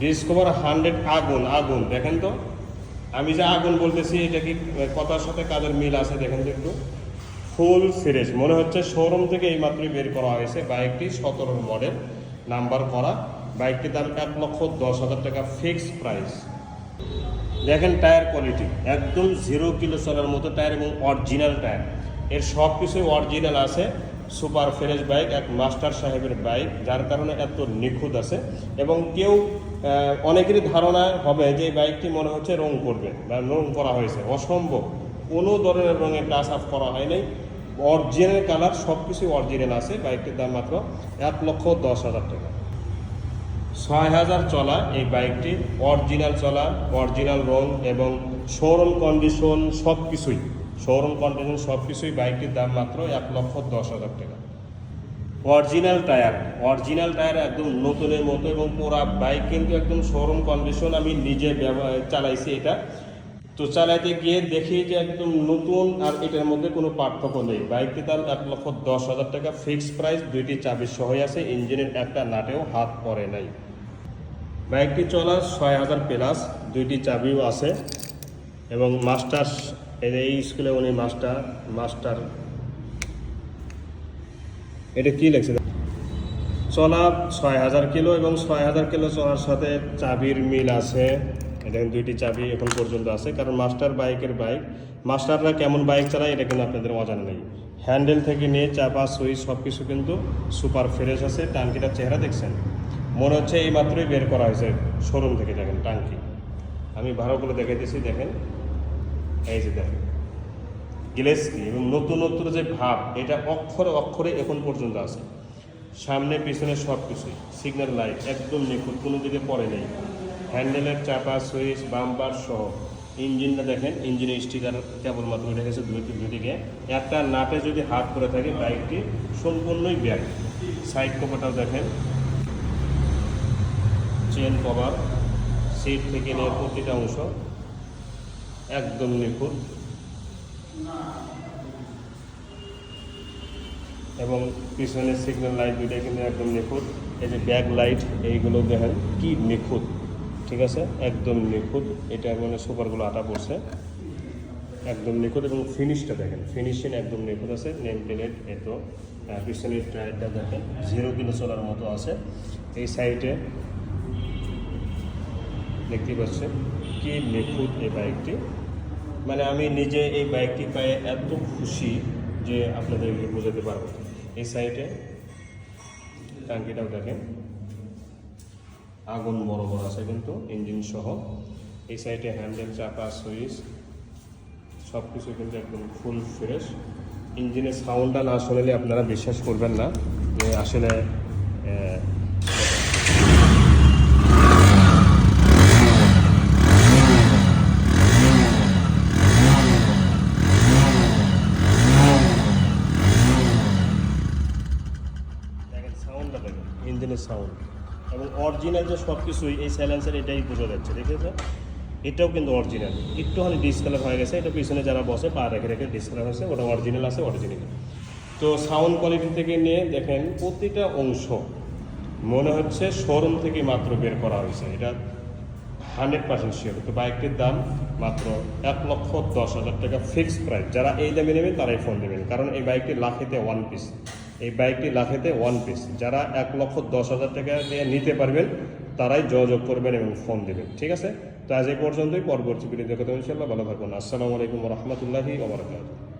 Discover hundred আগুন আগুন, দেখেন তো? আমি যে আগুন বলতেছি, এটা কি কথার সাথে কাজের মিল আছে? দেখেন তো একটু। ফুল ফ্রেশ মনে হচ্ছে শোরুম থেকে এই মাত্রই বের করা হয়েছে বাইকটি, সতেরোর মডেল নাম্বার করা। বাইকটির দাম এক লক্ষ দশ হাজার টাকা ফিক্সড প্রাইস দেখেন টায়ার কোয়ালিটি একদম জিরো কিলো চলার মতো টায়ার এবং অরিজিনাল টায়ার এর সব কিছুই অরিজিনাল আছে। সুপার ফ্রেশ বাইক, এক মাস্টার সাহেবের বাইক, যার কারণে এত নিখুঁত আছে। এবং কেউ অনেকেরই ধারণা হবে যে বাইকটি মনে হচ্ছে রং করবে বা রং করা হয়েছে। অসম্ভব। কোনো ধরনের রঙে টাচ আপ করা হয় নাই। অরিজিনাল কালার সব কিছুই অরিজিনাল আছে। বাইকটির দাম মাত্র এক লক্ষ দশ হাজার টাকা। ছয় হাজার চলা এই বাইকটি, অরিজিনাল চলা, অরিজিনাল রং এবং শোরুম কন্ডিশন সব কিছুই শোরুম কন্ডিশন সব কিছুই বাইকটির দাম মাত্র এক লক্ষ দশ হাজার টাকা। অরিজিনাল টায়ার অরিজিনাল টায়ার একদম নতুনের মতো এবং পুরা বাইক কিন্তু একদম শোরুম কন্ডিশন আমি নিজে ব্যবহার, চালাইছি এটা। তো চালাইতে গিয়ে দেখি যে একদম নতুন আর এটার মধ্যে কোনো পার্থক্য নেই। বাইকটির দাম এক লক্ষ দশ হাজার টাকা, ফিক্সড প্রাইস দুইটি চাবি সহই আছে, ইঞ্জিনের একটা নাটেও হাত পড়ে নাই। বাইকটি চলা ছয় হাজার প্লাস, দুইটি চাবিও আছে এবং মাস্টার এই স্কুলে উনি মাস্টার মাস্টার। এটা কি লেখছে? চলা ছয় হাজার কিলো এবং ছয় হাজার কিলো চলার সাথে চাবির মিল আছে। দেখেন দুইটি চাবি এখন পর্যন্ত আছে, কারণ মাস্টার বাইকের বাইক। মাস্টাররা কেমন বাইক চালায় এটা কিন্তু আপনাদের অজানা নেই। হ্যান্ডেল থেকে নিয়ে চাপা সুইচ সব কিছু কিন্তু সুপার ফ্রেশ আছে। টাঙ্কিটার চেহারা দেখছেন? মনে হচ্ছে এই মাত্রই বের করা হয়েছে। শোরুম থেকে দেখেন, টাঙ্কি। আমি ভালো করে দেখাইতেছি, দেখেন। এই যে দেখেন। গিলেস্কি এবং নতুন নতুন যে ভাব, এটা অক্ষরে অক্ষরে এখন পর্যন্ত আছে। সামনে, পিছনে সব কিছুই সিগন্যাল লাইট একদম নিখুঁত, কোনো দিকে পড়ে নেই। হ্যান্ডেলের চাপা সুইচ বাম্পার সহ। ইঞ্জিনটা দেখেন ইঞ্জিনের স্টিকার কেবলমাত্র উঠে গেছে, দুই দুদিকে একটা নাটে যদি হাত করে থাকে বাইকটি সম্পূর্ণই ব্যাগ সাইড কভারটাও দেখেন। চেন কভার সিট থেকে নিয়ে প্রতিটা অংশ। একদম নিখুঁত। এবং পিছনের সিগন্যাল লাইট দুইটা কিন্তু একদম নিখুঁত। এই যে ব্যাক লাইট এইগুলো দেখেন কি নিখুঁত। ঠিক আছে? একদম নিখুঁত। এটা মানে সুপারগুলো আটা পড়ছে। একদম নিখুঁত এবং ফিনিশটা দেখেন। ফিনিশিং একদম নিখুঁত আছে। নেম প্লেট এত পিছনের টায়ারটা দেখেন। জিরো কিলো চলার মতো আছে। এই সাইডে দেখতে পাচ্ছেন কি নিখুঁত এই বাইকটি মানে আমি নিজে এই বাইকটি পায়ে এত খুশি যে আপনাদেরকে বোঝাতে পারব। এই সাইডে টাঙ্কিটাও দেখেন। আগুন বড় বড় আছে কিন্তু ইঞ্জিন সহ। এই সাইডে হ্যান্ডেল চাকা সুইচ সব কিছু কিন্তু একদম ফুল ফ্রেশ ইঞ্জিনের সাউন্ডটা না শুনলে আপনারা বিশ্বাস করবেন না যে আসলে আহ, দেখেন সাউন্ডটা দেখেন ইঞ্জিনের সাউন্ড এবং অরিজিনাল যে সব কিছুই এই সাইলেন্সার এটাই বোঝা যাচ্ছে দেখেছে এটাও কিন্তু অরিজিনাল একটুখানি ডিসকালার হয়ে গেছে, এটা পিছনে যারা বসে, পা রেখে রেখে ডিসকালার হয়েছে, ওটা অরিজিনাল আছে অরিজিনাল তো সাউন্ড কোয়ালিটি থেকে নিয়ে দেখেন, প্রতিটা অংশ মনে হচ্ছে শোরুম থেকে মাত্র বের করা হয়েছে। এটা হান্ড্রেড পার্সেন্ট শিওর তো বাইকটির দাম মাত্র এক লক্ষ দশ হাজার টাকা ফিক্সড প্রাইস যারা এই দামে নেবেন, তারাই ফোন দেবেন। কারণ এই বাইকটি লাখেতে ওয়ান পিস এই বাইকটি লাফেতে ওয়ান পিস যারা এক লক্ষ দশ হাজার টাকা নিয়ে নিতে পারবেন, তারাই যোগাযোগ করবেন এবং ফোন দেবেন, ঠিক আছে? তো আজ এই পর্যন্তই। পরবর্তী ভিডিও দেখতে ইনশাল্লাহ ভালো থাকুন। আসসালামু আলাইকুম রহমতুল্লাহি ওবরাকাতুহ